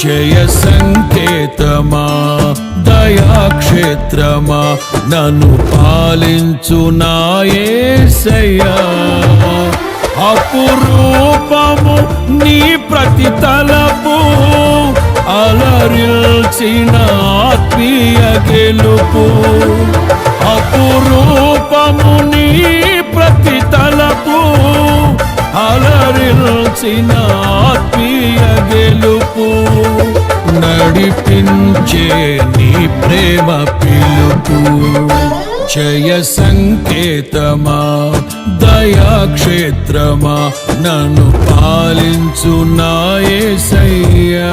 జయ సంకేతమా దయాక్షేత్రమా నన్ను పాలించు నాయసయ్యా అపురూపము నీ ప్రతి తలపు అలరిల్చిన ఆత్మీయ గెలుపు అపురూపము నీ ప్రతి తలపు అలరిల్చిన ఆత్మీయ గెలుపు నడిపించే నీ ప్రేమ పిలుపు. జయ సంకేతమా దయాక్షేత్రమా నన్ను పాలించు నాయసయ్యా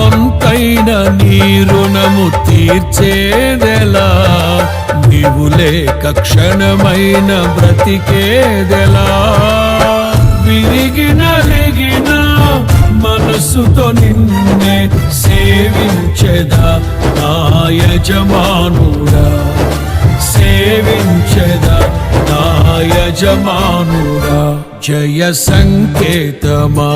వంతైన నీ రుణము తీర్చేదెలా? నీవు లేక క్షణమైన బ్రతికేదెలా? విరిగిన రిగిన మనసుతో నిన్నే సేవించెదా? నా యజమానుడా సేవించెదా? నా యజమానుడా జయ సంకేతమా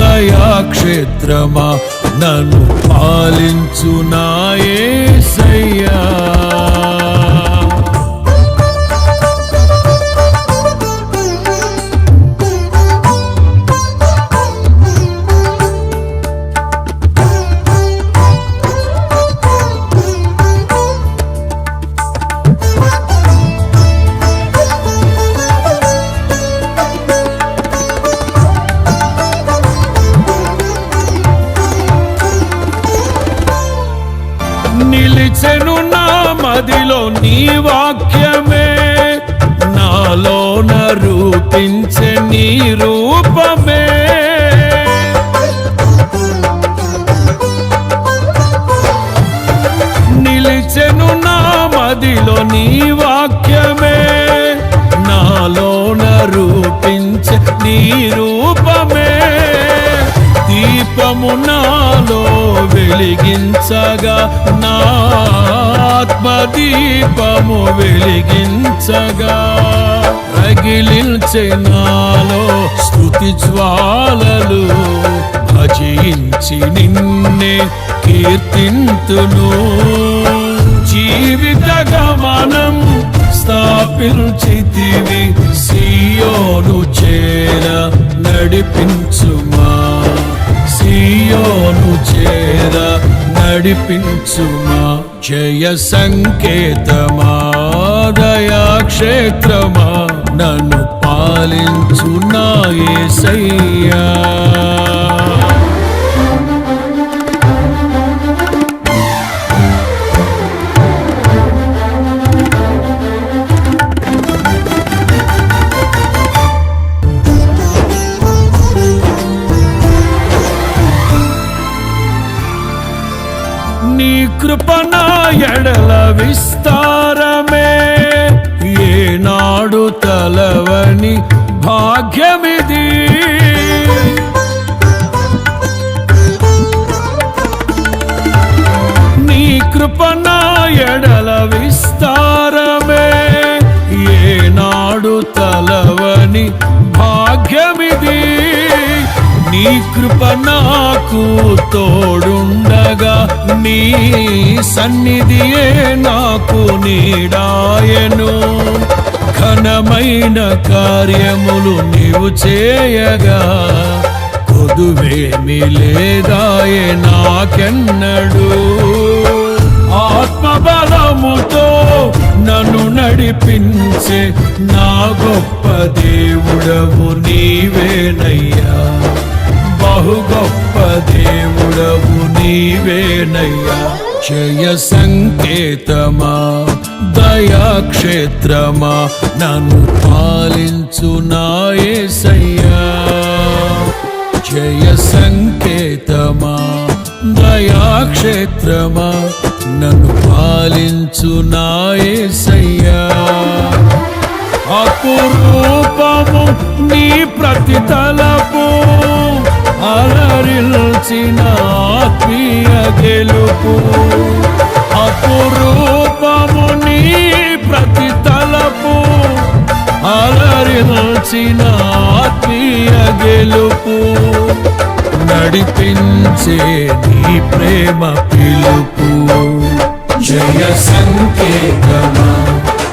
దయాక్షేత్రమా? నన్ను పాలించు నాయసయ్యా నిలిచెను నా మదిలో నీ వాక్యమే. నాలోన రూపించే నీ రూపమే. దీపము నాలో వెలిగించగా నా ఆత్మదీపము వెలిగించగా. రగిలించే నాలో స్తుతి జ్వాలలు భజించి నిన్నే కీర్తింతును. గమనం స్థాపించితివి సియోను చేర నడిపించుమా. సియోను చేర నడిపించుమా. జయ సంకేతమా దయాక్షేత్రమా నన్ను పాలించు నా యేసయ్యా నీ కృపణ ఎడల విస్తారమే. ఏనాడు తలవని భాగ్యమిది. నీ కృపణ ఎడల విస్తారమే. ఏనాడు తలవని భాగ్యమిది. నీ కృప నాకు తోడుండగా నీ సన్నిధియే నాకు నీడాయను. ఘనమైన కార్యములు నీవు చేయగా కొదువేమి లేదాయే నాకెన్నడు. ఆత్మబలముతో నన్ను నడిపించే నా గొప్ప దేవుడవు నీవేనయ్యా. బహు గొప్ప దేవుడవు నీవేనయ్యా. జయ సంకేతమా దయాక్షేత్రమా నన్ను పాలించు నాయసయ్యా జయ సంకేతమా దయాక్షేత్రమా నన్ను పాలించు నాయసయ్యా అపురూపము నీ ప్రతి తలపు. ఆత్మీయ గెలుపు అపురూపము నీ ప్రతి తలపు. అలరిల్చిన ఆత్మీయ గెలుపు. నడిపించే నీ ప్రేమ పిలుపు. జయ సంకేతమా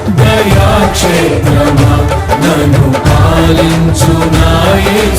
దయాక్షేత్రమా నన్ను పాలించు నాయసయ్యా